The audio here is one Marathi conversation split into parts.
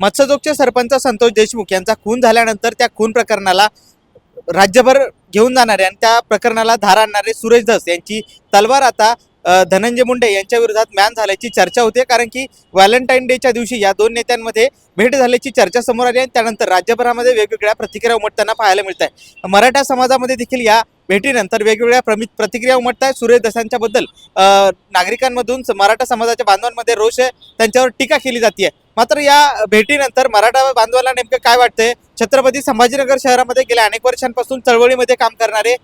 मत्स्यजोगचे सरपंच संतोष देशमुख यांचा खून झाल्यानंतर त्या खून प्रकरणाला राज्यभर घेऊन जाणारे आणि त्या प्रकरणाला धार आणणारे सुरेश धस यांची तलवार आता धनंजय मुंडे यांच्या विरोधात मॅन झाल्याची चर्चा होते. कारण की व्हॅलेंटाईन डेच्या दिवशी या दोन नेत्यांमध्ये भेट झाल्याची चर्चा समोर आली आणि त्यानंतर राज्यभरामध्ये वेगवेगळ्या प्रतिक्रिया उमटताना पाहायला मिळत आहे. मराठा समाजामध्ये देखील या भेटीनंतर वेगवेगळ्या प्रमित प्रतिक्रिया उमटत आहेत. सुरेश दसांच्याबद्दल नागरिकांमधून स- मराठा समाजाच्या बांधवांमध्ये रोष आहे. त्यांच्यावर टीका केली जाते मात्र या भेटीनंतर मराठा बांधवाला नेमकं काय वाटतंय? छत्रपती संभाजीनगर शहरामध्ये गेल्या अनेक वर्षांपासून चळवळीमध्ये काम करणारे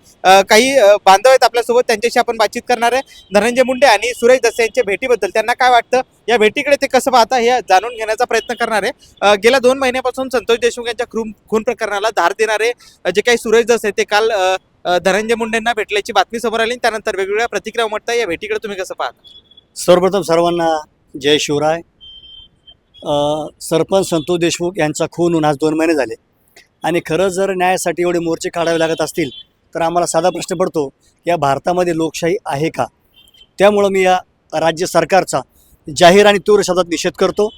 काही बांधव आहेत आपल्यासोबत त्यांच्याशी आपण बातचीत करणार आहे. धनंजय मुंडे आणि सुरेश दसे यांच्या भेटीबद्दल त्यांना काय वाटतं? या भेटीकडे ते कसं पाहता हे जाणून घेण्याचा प्रयत्न करणार आहे. गेल्या दोन महिन्यापासून संतोष देशमुख यांच्या खून खून प्रकरणाला धार देणारे जे काही सुरेश दस आहे ते काल धनंजय मुंडेंना भेटल्याची बातमी समोर आली त्यानंतर वेगवेगळ्या प्रतिक्रिया उमटता या भेटीकडे तुम्ही कसं पाहता? सर्वप्रथम सर्वांना जय शिवराय. सरपंच संतोष देशमुख यांचा खून होऊन आज दोन महिने झाले. आणि खरंच जर न्यायासाठी एवढे मोर्चे काढावे लागत असतील तर आम्हाला साधा प्रश्न पडतो या भारतामध्ये लोकशाही आहे का? त्यामुळं मी या राज्य सरकारचा जाहीर आणि तीव्र शब्दात निषेध करतो.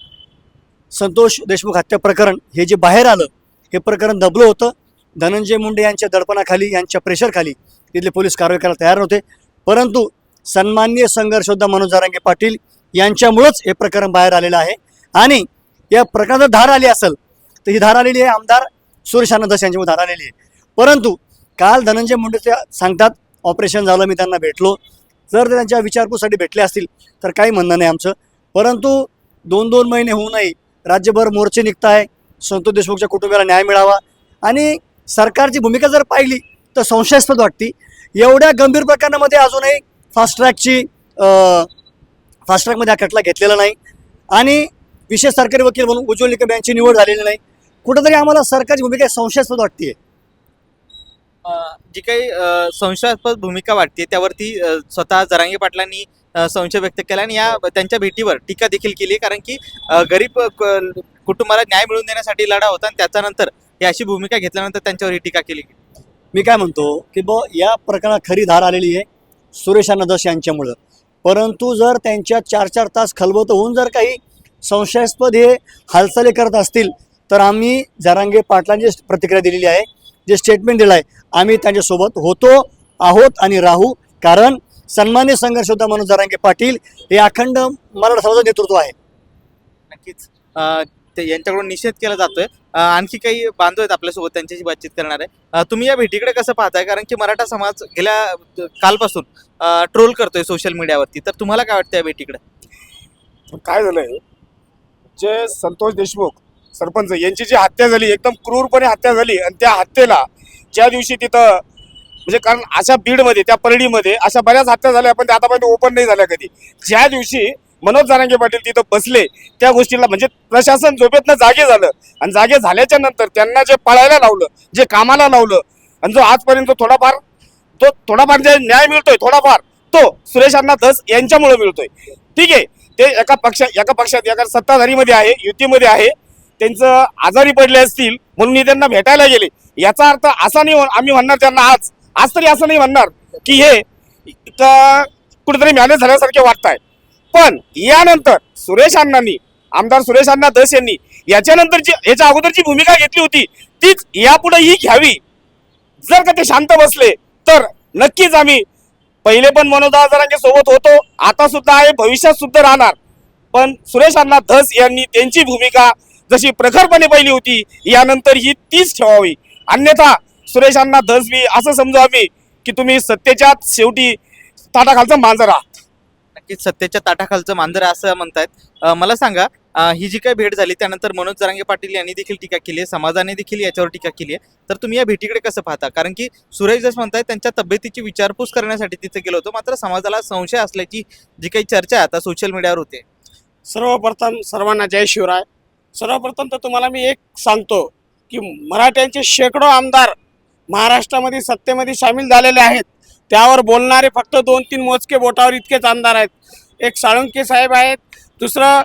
संतोष देशमुख हत्या प्रकरण हे जे बाहेर आलं हे प्रकरण दबलं होतं. धनंजय मुंडे यांच्या दडपणाखाली यांच्या प्रेशरखाली तिथले पोलीस कारवाई करायला तयार नव्हते. परंतु सन्माननीय संघर्षोद्धा मनोज जारांगे पाटील यांच्यामुळंच हे प्रकरण बाहेर आलेलं आहे. आणि या प्रकरणात धार आली असेल तर ही धार आलेली आहे आमदार सुरेश आनंदस यांच्यामुळे धार आलेली आहे. परंतु काल धनंजय मुंडे त्या सांगतात ऑपरेशन झालं मी त्यांना भेटलो. जर ते त्यांच्या विचारपूसाठी भेटले असतील तर काही म्हणणं नाही आमचं. परंतु दोन दोन महिने होऊ नये राज्यभर मोर्चे निघत आहे संतोष देशमुखच्या कुटुंबियाला न्याय मिळावा. आणि सरकारची भूमिका जर पाहिली तर संशयास्पद वाटते. एवढ्या गंभीर प्रकरणामध्ये अजूनही फास्ट ट्रॅकची फास्ट ट्रॅकमध्ये हा खटला घेतलेला नाही. आणि विशेष सरकारी वकील म्हणून उज्ज्वल निकम यांची निवड झालेली नाही. कुठंतरी आम्हाला सरकारची भूमिका संशयास्पद वाटते जी काही संशयास्पद भूमिका वाटते त्यावरती स्वतः जरांगे पाटलांनी संशय व्यक्त केला आणि या त्यांच्या भेटीवर टीका देखील केली कारण की गरीब कुटुंबाला न्याय मिळवून देण्यासाठी लढा होता आणि त्याच्यानंतर ही अशी भूमिका घेतल्यानंतर त्यांच्यावर ही टीका केली मी काय म्हणतो की ब या प्रकरणात खरी धार आलेली आहे सुरेश दस यांच्यामुळं. परंतु जर त्यांच्या चार चार तास खलबत होऊन जर काही संशयास्पद हे हालचाली करत असतील तर आम्ही जरांगे पाटलांची प्रतिक्रिया दिलेली आहे जे स्टेटमेंट दिलं आहे आम्ही त्यांच्यासोबत होतो आहोत आणि राहू. कारण सन्मान्य संघर्ष होता म्हणून जरांगे पाटील हे अखंड मराठा समाजाचं नेतृत्व आहे. नक्कीच. ते यांच्याकडून निषेध केला जातोय. आणखी काही बांधव आहेत आपल्यासोबत त्यांच्याशी बातचीत करणार. आहे तुम्ही या भेटीकडे कसं पाहताय? कारण की मराठा समाज गेल्या कालपासून ट्रोल करतोय सोशल मीडियावरती तर तुम्हाला काय वाटतं या भेटीकडे? काय झालंय? जे संतोष देशमुख सरपंच यांची जी हत्या झाली एकदम क्रूरपणे हत्या झाली आणि त्या हत्येला ज्या दिवशी तिथं म्हणजे कारण अशा बीडमध्ये त्या परळीमध्ये अशा बऱ्याच हत्या झाल्या पण त्या आतापर्यंत ओपन नाही झाल्या कधी. ज्या दिवशी मनोज जारांगे पाटील तिथं बसले त्या गोष्टीला म्हणजे प्रशासन झोपेतनं जागे झालं. आणि जागे झाल्याच्यानंतर त्यांना जे पळायला लावलं जे कामाला लावलं आणि जो आजपर्यंत थोडाफार तो थोडाफार जे न्याय मिळतोय थोडाफार तो सुरेश अण्णा धस यांच्यामुळे मिळतोय. ठीक आहे? ते एका पक्षा एका पक्षात एका सत्ताधारीमध्ये आहे युतीमध्ये आहे त्यांचं आजारी पडले असतील म्हणून मी त्यांना भेटायला गेले. याचा अर्थ असा नाही आम्ही म्हणणार त्यांना आज आज तरी असं नाही म्हणणार की हे इथं कुठेतरी मॅनेज झाल्यासारखे वाटत पण यानंतर सुरेश अण्णांनी आमदार सुरेश अण्णा दस यांनी याच्यानंतरची याच्या अगोदरची भूमिका घेतली होती तीच यापुढे ही घ्यावी. जर का ते शांत बसले तर नक्कीच आम्ही पहिले पण मनोज आजारांच्या सोबत होतो आता सुद्धा आहे भविष्यात सुद्धा राहणार. पण सुरेश अण्णा धस यांनी त्यांची भूमिका जशी प्रखरपणे पहिली होती यानंतर ही तीच ठेवावी. अन्यथा सुरेश अण्णा धस बी असं समजू आम्ही की तुम्ही सत्तेच्या शेवटी ताटाखालचं मांजर आहात. नक्कीच सत्तेच्या ताटाखालचं मांजर असं म्हणतायत. मला सांगा ही जी काही भेट झाली त्यानंतर मनोज जरांगे पाटील यांनी देखील टीका केली आहे समाजाने देखील याच्यावर टीका केली आहे. तर तुम्ही या भेटीकडे कसं पाहता? कारण की सुरेश जस म्हणताय त्यांच्या तब्येतीची विचारपूस करण्यासाठी तिथे गेलो होतो मात्र समाजाला संशय असल्याची जी काही चर्चा आहे आता सोशल मीडियावर होते. सर्वप्रथम सर्वांना जय शिवराय. सर्वप्रथम तर तुम्हाला मी एक सांगतो की मराठ्यांचे शेकडो आमदार महाराष्ट्रामध्ये सत्तेमध्ये सामील झालेले आहेत. त्यावर बोलणारे फक्त दोन तीन मोजके बोटावर इतकेच आमदार आहेत. एक साळुंके साहेब आहेत दुसरं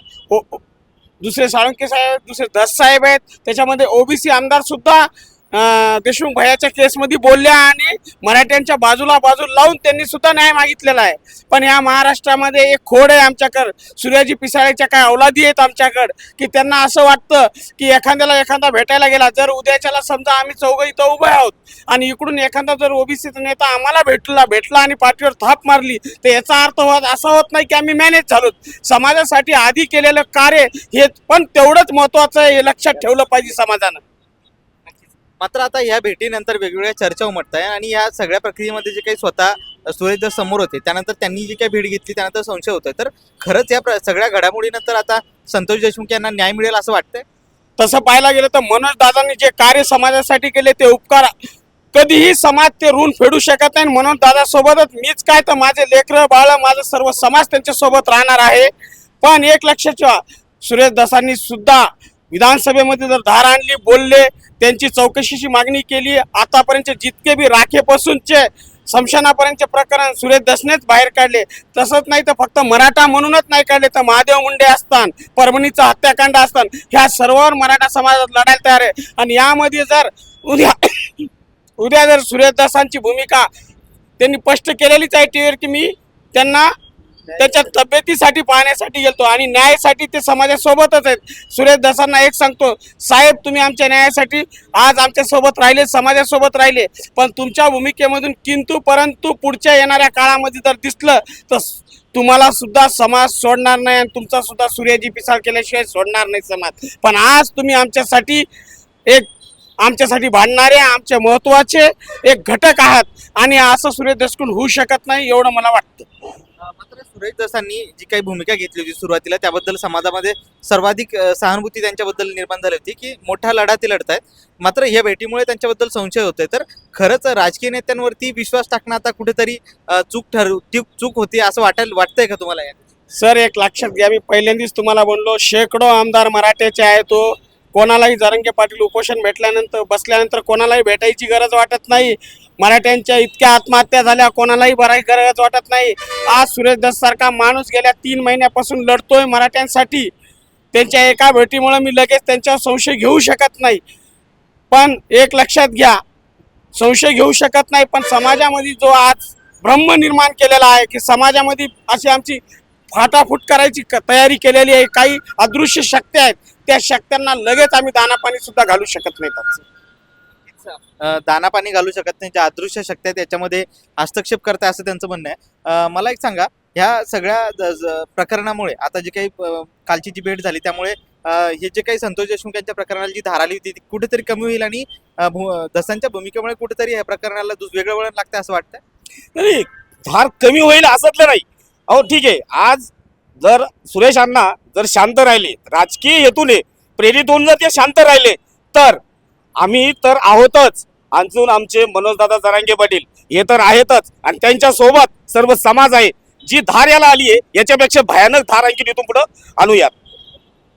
दुसरे साळुंके साहेब दुसरे दस साहेब आहेत. त्याच्यामध्ये ओबीसी आमदार सुद्धा देशमुख भयाच्या केसमध्ये बोलल्या आणि मराठ्यांच्या बाजूला बाजू लावून त्यांनी सुद्धा न्याय मागितलेला आहे. पण या महाराष्ट्रामध्ये एक खोड आहे आमच्याकडं. सूर्याजी पिसाळ्याच्या काय अवलादी आहेत आमच्याकडं की त्यांना असं वाटतं की एखाद्याला एखादा भेटायला गेला जर उद्याच्याला समजा आम्ही चौघं इथं उभे आहोत आणि इकडून एखादा जर ओबीसीचा नेता आम्हाला भेटला भेटला आणि पाठीवर थाप मारली तर याचा अर्थ होत असा होत नाही की आम्ही मॅनेज झालो. समाजासाठी आधी केलेलं कार्य हे पण तेवढंच महत्वाचं आहे हे लक्षात ठेवलं पाहिजे समाजानं. मात्र आता या भेटीनंतर वेगवेगळ्या चर्चा उमटत आहे आणि या सगळ्या प्रक्रियेमध्ये जे काही स्वतः सुरेश दस समोर होते त्यानंतर त्यांनी जी काही भेट घेतली त्यानंतर संशय होतोय. तर खरंच या प्र- सगळ्या घडामोडीनंतर आता संतोष देशमुख यांना न्याय मिळेल असं वाटतंय? तसं पाहायला गेलं तर मनोज दादांनी जे कार्य समाजासाठी केले ते उपकार कधीही समाज ते ऋण फेडू शकत नाही. म्हणून दादासोबतच मीच काय तर माझे लेकरं बाळ माझा सर्व समाज त्यांच्यासोबत राहणार आहे. पण एक लक्षात सुरेश दासांनी सुद्धा विधानसभेमध्ये जर धार आणली बोलले त्यांची चौकशीची मागणी केली आतापर्यंत जितके बी राखेपासूनचे समशानापर्यंतचे प्रकरण सुरेश दसनेच बाहेर काढले. तसंच नाही तर फक्त मराठा म्हणूनच नाही काढले तर महादेव मुंडे असतात परभणीचा हत्याकांड असतात ह्या सर्वांवर मराठा समाजात लढायला तयार आहे. आणि यामध्ये जर उद्या उद्या जर सूर्यदासांची भूमिका त्यांनी स्पष्ट केलेलीच आहे टीव्हीवर की मी त्यांना त्याच्या तब्येतीसाठी पाहण्यासाठी गेलतो आणि न्यायासाठी ते समाजासोबतच आहेत. सुरेश दसांना एक सांगतो साहेब तुम्ही आमच्या न्यायासाठी आज आमच्यासोबत राहिले समाजासोबत राहिले. पण तुमच्या भूमिकेमधून किंतु परंतु पुढच्या येणाऱ्या काळामध्ये जर दिसलं तर तुम्हाला सुद्धा समाज सोडणार नाही आणि तुमचा सुद्धा सूर्याजी पिसाळ केल्याशिवाय सोडणार नाही समाज. पण आज तुम्ही आमच्यासाठी एक आमच्यासाठी भांडणारे आमचे महत्त्वाचे एक घटक आहात आणि असं सूर्य दसकुल होऊ शकत नाही एवढं मला वाटतं. मात्र सुरेश दसांनी जी काही भूमिका घेतली होती सुरुवातीला त्याबद्दल समाजामध्ये सर्वाधिक सहानुभूती त्यांच्याबद्दल निर्माण झाली होती की मोठा लढा ते लढतायत. मात्र या भेटीमुळे त्यांच्याबद्दल संशय होतोय. तर खरंच राजकीय नेत्यांवरती विश्वास टाकणं आता कुठेतरी चूक ठरू चूक चूक होती असं वाटायला वाटतंय का तुम्हाला सर एक लक्षात घ्या. मी पहिल्यांदाच तुम्हाला बोललो शेकडो आमदार मराठ्याचे आहे तो हो. कोणालाही जरंगे पाटील उपोषण भेटल्यानंतर बसल्यानंतर कोणालाही भेटायची गरज वाटत नाही. मराठ्यांच्या इतक्या आत्महत्या झाल्या कोणालाही भरायची गरज वाटत नाही. आज सुरेश दस सारखा माणूस गेल्या तीन महिन्यापासून लढतोय मराठ्यांसाठी. त्यांच्या एका भेटीमुळे मी लगेच त्यांच्यावर संशय घेऊ शकत नाही. पण एक लक्षात घ्या संशय घेऊ शकत नाही पण समाजामध्ये जो आज ब्रह्म निर्माण केलेला आहे की समाजामध्ये अशी आमची फाटाफूट करायची क- तयारी केलेली आहे काही अदृश्य शक्ती आहेत. त्या शक्त्यांना लगेच आम्ही दानापाणी सुद्धा घालू शकत नाही त्याचं. दाना पाणी घालू शकत नाही ज्या अदृश्य शक्ती आहेत त्याच्यामध्ये हस्तक्षेप करताय असं त्यांचं म्हणणं आहे. मला एक सांगा ह्या सगळ्या प्रकरणामुळे आता जी काही कालची जी भेट झाली त्यामुळे हे जे काही संतोष देशमुख यांच्या प्रकरणाला जी धार आली होती ती कुठेतरी कमी होईल आणि दसांच्या भूमिकेमुळे कुठेतरी या प्रकरणाला वेगळं वळण लागतं असं वाटतं नाही धार कमी होईल असतलं नाही. अहो ठीक आहे आज जर सुरेश अण्णा जर शांत राहिले राजकीय हेतूने प्रेरित होऊन जर ते शांत राहिले तर आम्ही तर आहोतच. अजून आमचे मनोजदादा जरांगे पाटील हे तर आहेतच. आणि त्यांच्यासोबत सर्व समाज आहे जी धार याला आली आहे याच्यापेक्षा भयानक धार आणखी इथून पुढं आणूयात.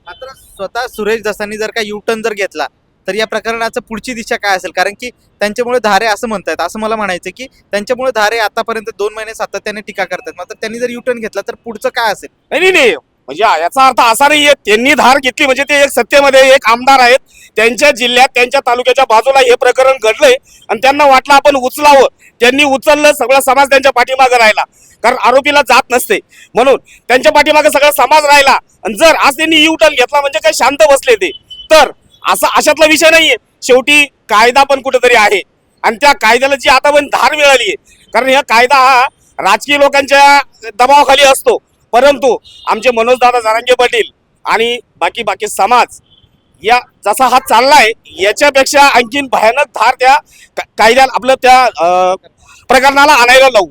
मात्र स्वतः सुरेश दसांनी जर का यू टर्न जर घेतला तर या प्रकरणाचं पुढची दिशा काय असेल? कारण की त्यांच्यामुळे धारे असं म्हणतायत. असं मला म्हणायचं की त्यांच्यामुळे धारे आतापर्यंत दोन महिने सातत्याने टीका करतात. मात्र त्यांनी जर युटर्न घेतला तर पुढचं काय असेल? नाही नाही, म्हणजे याचा अर्थ असा नाहीये. त्यांनी धार घेतली म्हणजे ते एक सत्तेमध्ये एक आमदार आहेत. त्यांच्या जिल्ह्यात त्यांच्या तालुक्याच्या बाजूला हे प्रकरण घडलंय आणि त्यांना वाटलं आपण उचलावं. त्यांनी उचललं सगळा समाज त्यांच्या पाठीमागे राहिला. कारण आरोपीला जात नसते. म्हणून त्यांच्या पाठीमागे सगळा समाज राहिला. आणि जर आज त्यांनी यू टर्न घेतला म्हणजे काही शांत बसले ते. तर असा अशातला विषय नाहीये. शेवटी कायदा पण कुठेतरी आहे. आणि त्या कायद्याला जी आता पण धार मिळाली आहे कारण हा कायदा हा राजकीय लोकांच्या दबावाखाली असतो. परंतु आमचे मनोजदादा जारांगे पाटील आणि बाकी बाकी समाज या जसा हा चाललाय याच्यापेक्षा आणखीन भयानक धार त्या कायद्याला आपलं त्या प्रकरणाला आणायला लावू.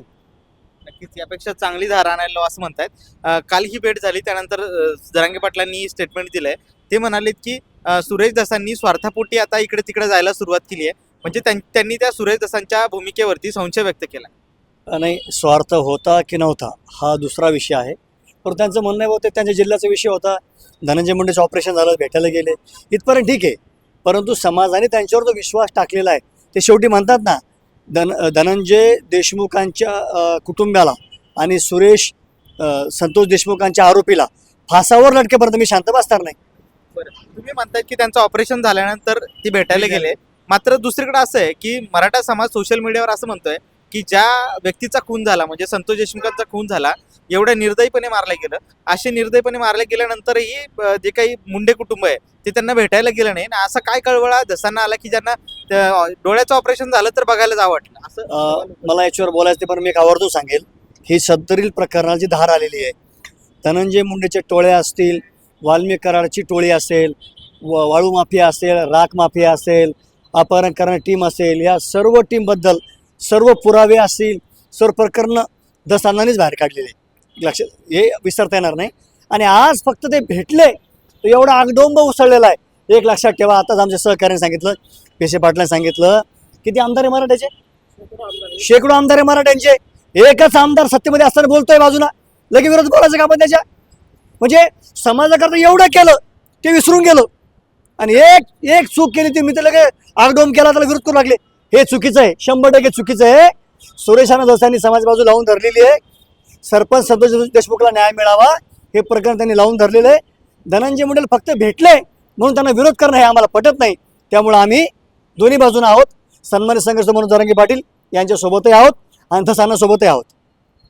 नक्कीच यापेक्षा चांगली धार आणायला असं म्हणतायत. काल ही भेट झाली त्यानंतर जरांगे पाटलांनी स्टेटमेंट दिलंय. ते म्हणालेत की सुरेश दसांनी स्वार्थापोटी आता इकडे तिकडे जायला सुरुवात केली आहे. म्हणजे त्यां- त्यांनी त्या सुरेश दसांच्या भूमिकेवरती संशय व्यक्त केला नाही स्वार्थ होता की नव्हता हा दुसरा विषय आहे. पण त्यांचं म्हणणं होतं त्यांच्या जिल्ह्याचा विषय होता. धनंजय मुंडेचं ऑपरेशन झालं भेटायला गेले. इथपर्यंत ठीक आहे. परंतु समाजाने त्यांच्यावर जो विश्वास टाकलेला आहे ते शेवटी म्हणतात ना धन धनंजय देशमुखांच्या कुटुंबाला आणि सुरेश संतोष देशमुखांच्या आरोपीला फासावर लटकेपर्यंत मी शांत बसणार नाही. तुम्ही म्हणताय की त्यांचं ऑपरेशन झाल्यानंतर ती भेटायला गेले. मात्र दुसरीकडे असं आहे की मराठा समाज सोशल मीडियावर असं म्हणतोय की ज्या व्यक्तीचा खून झाला म्हणजे संतोष देशमुखांचा खून झाला एवढ्या निर्दयीपणे मारलं गेलं. असे निर्दयीपणे मारले गेल्यानंतरही जे काही मुंडे कुटुंब आहे ते त्यांना भेटायला गेलं नाही. आणि असा काय कळवळा दसांना आला की ज्यांना डोळ्याचं ऑपरेशन झालं तर बघायला जावं वाटलं. असं मला याच्यावर बोलायचं ते पण मी एक आवर्जून सांगेल. ही सत्तरील प्रकरणाची धार आलेली आहे धनंजय मुंडेचे टोळे असतील वाल्मिक कराडची टोळी असेल व वाळू माफिया असेल राख माफिया असेल अपहरण करणारी टीम असेल या सर्व टीमबद्दल सर्व पुरावे असतील सर्व प्रकरणं दसांनानीच बाहेर काढलेले लक्ष हे विसरता येणार नाही. आणि आज फक्त ते भेटले तर एवढा आगडोंब उसळलेला आहे. एक लक्षात ठेवा आताच आमच्या सहकार्याने सांगितलं पेशे पाटलाने सांगितलं किती आमदार आहे मराठ्याचे? शेकडो आमदार आहे मराठ्यांचे. एकच आमदार सत्तेमध्ये असताना बोलतोय बाजूला. लगे विरोध बोलायचं का आपण त्याच्या? म्हणजे समाजाकरता एवढं केलं ते विसरून गेलो. आणि एक एक चूक केली ती मी तर लगे आगडोम केला त्याला विरोध करू लागले. हे चुकीचं आहे शंभर टक्के चुकीचं आहे. सुरेशाना दोसांनी समाज बाजू लावून धरलेली आहे. सरपंच संतोष देशमुखला न्याय मिळावा हे प्रकरण त्यांनी लावून धरलेलं आहे. धनंजय मुंडेल फक्त भेटले म्हणून त्यांना विरोध करणं हे आम्हाला पटत नाही. त्यामुळं आम्ही दोन्ही बाजूने आहोत. सन्मानित संघर्ष म्हणून जरंगी पाटील यांच्यासोबतही आहोत. आणि आहोत.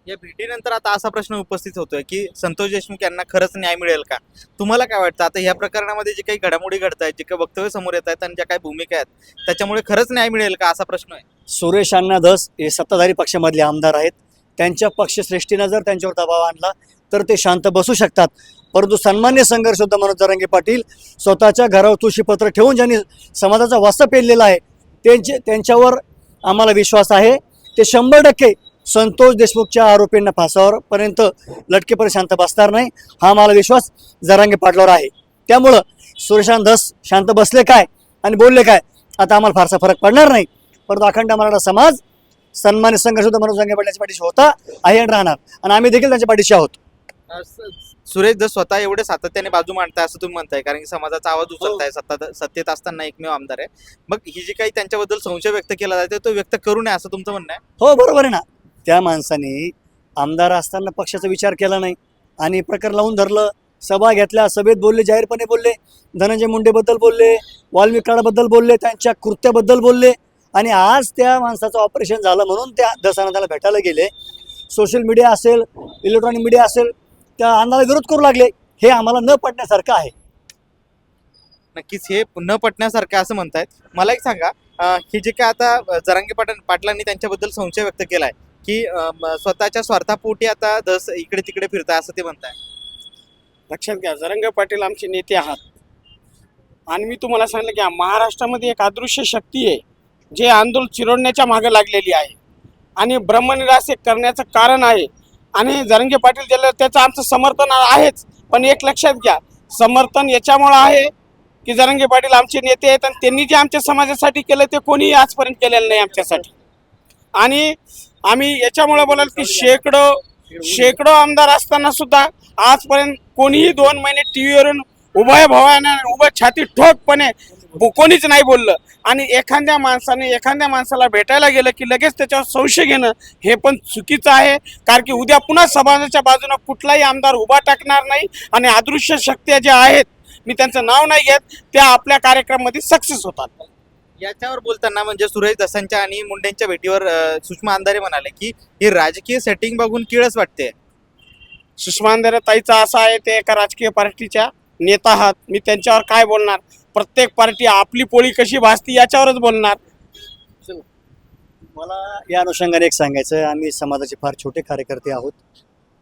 या भेटीनंतर आता असा प्रश्न उपस्थित होतोय की संतोष देशमुख यांना खरंच न्याय मिळेल का? तुम्हाला काय वाटतं? आता ह्या प्रकरणामध्ये जे काही घडामोडी घडत आहेत जे काही वक्तव्य समोर येत आहेत आणि ज्या काही भूमिका आहेत त्याच्यामुळे खरंच न्याय मिळेल का असा प्रश्न आहे? सुरेश अण्णा धस हे सत्ताधारी पक्षामधले आमदार आहेत. त्यांच्या पक्षश्रेष्ठीनं जर त्यांच्यावर दबाव आणला तर ते शांत बसू शकतात. परंतु सन्मान्य संघर्ष होता मनोज जरांगे पाटील स्वतःच्या घरावर तुळशीपत्र ठेवून ज्यांनी समाजाचा वास पेललेला आहे त्यांचे त्यांच्यावर आम्हाला विश्वास आहे. ते शंभर टक्के संतोष देशमुखच्या आरोपींना फासावर पर्यंत लटकेपर्यंत शांत बसणार नाही हा मला विश्वास जरांगे पाटलावर आहे. त्यामुळं सुरेशान धस शांत बसले काय आणि बोलले काय आता आम्हाला फारसा फरक पडणार नाही. परंतु अखंड मराठा समाज सन्मानित संघर्ष मनोज जंगे पाटलाच्या पाठीशी होता आहे आणि राहणार. आणि आम्ही देखील त्यांच्या पाठीशी आहोत. सुरेश दस स्वतः एवढे सातत्याने बाजू मांडताय असं तुम्ही म्हणताय कारण की समाजाचा आवाज उचलताय सत्ता सत्तेत असताना एकमेव आमदार आहे. मग ही जी काही त्यांच्याबद्दल संशय व्यक्त केला जाते तो व्यक्त करू नये असं तुमचं म्हणणं आहे? हो बरोबर आहे ना. त्या माणसाने आमदार असताना पक्षाचा विचार केला नाही. आणि प्रकार लावून धरलं. सभा घेतल्या सभेत बोलले जाहीरपणे बोलले. धनंजय मुंडेबद्दल बोलले वाल्मिकाडाबद्दल बोलले त्यांच्या कृत्याबद्दल बोलले. आणि आज त्या माणसाचं ऑपरेशन झालं म्हणून त्या दसाना त्याला भेटायला गेले. सोशल मीडिया असेल इलेक्ट्रॉनिक मीडिया असेल त्या अंदाला विरोध करू लागले. हे आम्हाला न पटण्यासारखं आहे. नक्कीच हे न पटण्यासारखं असं म्हणतायत. मला एक सांगा हे जे काय आता जरांगे पाटण पाटलांनी त्यांच्याबद्दल संशय व्यक्त केला आहे की स्वतःच्या स्वार्थापोटी आता दस इकडे तिकडे फिरताय असं ते म्हणताय. लक्षात घ्या जरंग पाटील आमचे नेते आहात. आणि मी तुम्हाला सांगितलं की महाराष्ट्रामध्ये एक अदृश्य शक्ती आहे जे आंदोलन चिरडण्याच्या मागे लागलेली आहे. आणि ब्रह्मनिराश करण्याचं कारण आहे. आणि जरंगे पाटील ज्याला त्याचं आमचं समर्थन आहेच पण एक लक्षात घ्या समर्थन याच्यामुळं आहे की जरंगे पाटील आमचे नेते आहेत आणि त्यांनी जे आमच्या समाजासाठी केलं ते कोणीही आजपर्यंत केलेलं नाही आमच्यासाठी. आणि आम्ही याच्यामुळे बोलाल की शेकडो शेकडो आमदार असताना सुद्धा आजपर्यंत कोणीही दोन महिने टी व्हीवरून उभय भवानं उभं छाती ठोकपणे कोणीच नाही बोललं. आणि एखाद्या माणसाने एखाद्या माणसाला भेटायला गेलं की लगेच त्याच्यावर संशय घेणं हे पण चुकीचं आहे. कारण की उद्या पुन्हा समाजाच्या बाजूने कुठलाही आमदार उभा टाकणार नाही आणि अदृश्य शक्त्या ज्या आहेत मी त्यांचं नाव नाही घेत त्या आपल्या कार्यक्रमामध्ये सक्सेस होतात. याच्यावर बोलताना म्हणजे सुरेश दसांच्या आणि मुंडेंच्या भेटीवर अं, सुषमा अंधारे म्हणाले की ही राजकीय सेटिंग बघून किळच वाटते. सुषमा अंधारे ताईचा असा आहे ते एका राजकीय पार्टीच्या नेता आहात. मी त्यांच्यावर काय बोलणार? प्रत्येक पार्टी आपली पोळी कशी भासती याच्यावरच बोलणार. मला या अनुषंगाने एक सांगायचं आम्ही समाजाचे फार छोटे कार्यकर्ते आहोत.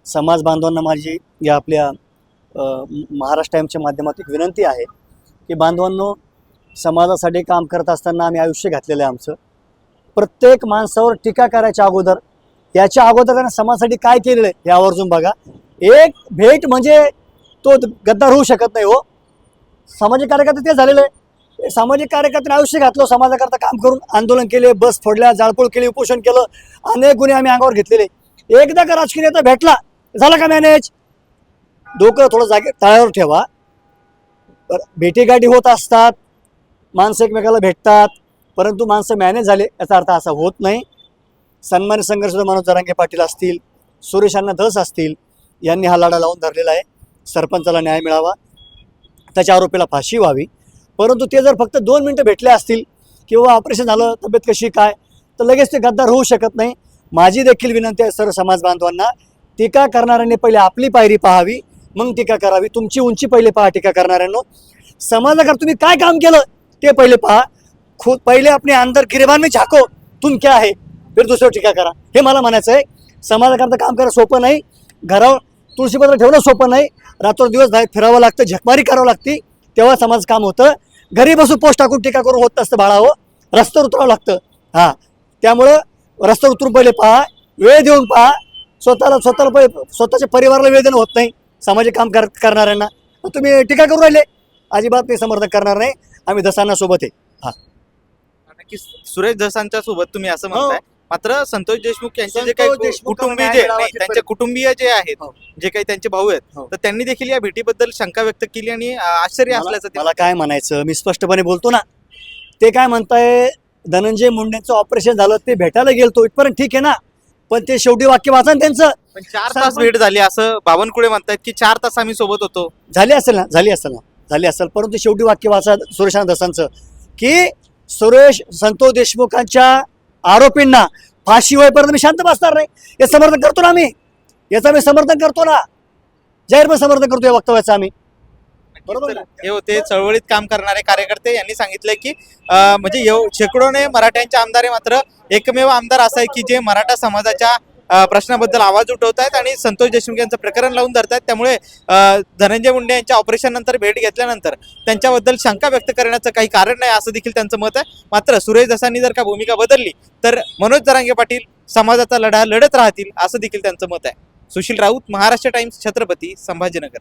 समाज बांधवांना माझी या आपल्या अ, म- महाराष्ट्र टाईमच्या माध्यमातून एक विनंती आहे की बांधवांनो समाजासाठी काम करत असताना आम्ही आयुष्य घातलेलं आहे आमचं. प्रत्येक माणसावर टीका करायच्या अगोदर याच्या अगोदर त्यानं समाजासाठी काय केलेलं आहे हे आवर्जून बघा. एक भेट म्हणजे तो गद्दार होऊ शकत नाही हो. सामाजिक कार्यकर्ते ते झालेलं आहे. सामाजिक कार्यकर्त्याने आयुष्य घातलं समाजाकरता काम करून आंदोलन केले बस फोडल्या जाळपोळ केली उपोषण केलं अनेक गुन्हे आम्ही अंगावर घेतलेले एकदा का राजकीय नेता भेटला झाला का मॅनेज? डोकं थोडं जागे तळ्यावर ठेवा. बरं, भेटीगाठी होत असतात. माणसं एकमेकाला भेटतात परंतु माणसं मॅनेज झाले याचा अर्थ असा होत नाही. सन्मान संघर्ष मनोज जरांगे पाटील असतील सुरेश अण्णा धस असतील यांनी हा लढा लावून धरलेला आहे. सरपंचाला न्याय मिळावा त्याच्या आरोपीला फाशी व्हावी. परंतु ते जर फक्त दोन मिनटं भेटले असतील किंवा ऑपरेशन झालं तब्येत कशी काय तर लगेच ते गद्दार होऊ शकत नाही. माझी देखील विनंती आहे सर्व समाज बांधवांना टीका करणाऱ्यांनी पहिले आपली पायरी पाहावी मग टीका करावी. तुमची उंची पहिले पहा टीका करणाऱ्यांनो. समाजाकर तुम्ही काय काम केलं? ते पहिले पहा. खुद पहिले अपने अंदर गिरेबान में झाको तुम क्या आहे फिर दुसरं टीका करा. हे मला म्हणायचं आहे. समाजाकरता काम करणं सोपं नाही. घरावर तुळशीपत्र ठेवणं सोपं नाही. रात्र दिवस बाहेर फिरावं लागतं झकमारी करावं लागते. तेव्हा समाज काम होतं. घरी बसून पोस्ट टाकून टीका करून होत असतं बाळावं. रस्त्यावर उतरावं लागतं. हां. त्यामुळं रस्त्यावर उतरून पहिले पहा. वेळ देऊन पहा. स्वतःला स्वतःला पहिले स्वतःच्या परिवाराला वेळ देणं होत नाही. सामाजिक काम कर करणाऱ्यांना. मग तुम्ही टीका करू राहिले. अजिबात मी समर्थन करणार नाही. आम्ही दसांना सोबत आहे. नक्कीच सुरेश दसांच्या सोबत तुम्ही असं हो. म्हणताय. मात्र संतोष देशमुख यांचे जे संतोष काही कुटुंबीय न्याय जे नाही तिथपर्यंत. त्यांचे कुटुंबीय जे आहेत हो. जे काही त्यांचे भाऊ आहेत हो. तर त्यांनी देखील या भेटीबद्दल शंका व्यक्त केली आणि अं, आश्चर्य मला असल्याचं ते मला काय म्हणायचं मी स्पष्टपणे बोलतो ना. ते काय म्हणताय धनंजय मुंडेंचं ऑपरेशन झालं ते भेटायला गेलतो इथपर्यंत ठीक आहे ना. पण ते शेवटी वाक्य वाचा ना त्यांचं. पण चार तास सरपंच- भेट झाली असं बावनकुळे म्हणतायत की चार तास आम्ही सोबत होतो. झाली असेल ना झाली असेल ना. झाली असेल. परंतु शेवटी वाक्य वाचा सुरेशान दसांचं की सुरेश संतोष देशमुखांच्या आरोपींना फाशी होईपर्यंत मी शांत बसणार नाही. हे समर्थन करतो ना आम्ही. याचं आम्ही समर्थन करतो ना. जाहीरपणे समर्थन करतो या वक्तव्याचं आम्ही. बरोबर हे होते चळवळीत काम करणारे कार्यकर्ते. यांनी सांगितलंय की म्हणजे शेकडोने मराठ्यांचे आमदार मात्र एकमेव आमदार असा आहे की जे मराठा समाजाच्या प्रश्नाबद्दल आवाज उठवत आहेत आणि संतोष देशमुख यांचं प्रकरण लावून धरतायत. त्यामुळे धनंजय मुंडे यांच्या ऑपरेशन नंतर भेट घेतल्यानंतर त्यांच्याबद्दल शंका व्यक्त करण्याचं काही कारण नाही असं देखील त्यांचं मत आहे. मात्र सुरेश दसांनी जर का भूमिका बदलली तर मनोज जरांगे पाटील समाजाचा लढा लढत राहतील असं देखील त्यांचं मत आहे. सुशील राऊत महाराष्ट्र टाइम्स छत्रपती संभाजीनगर.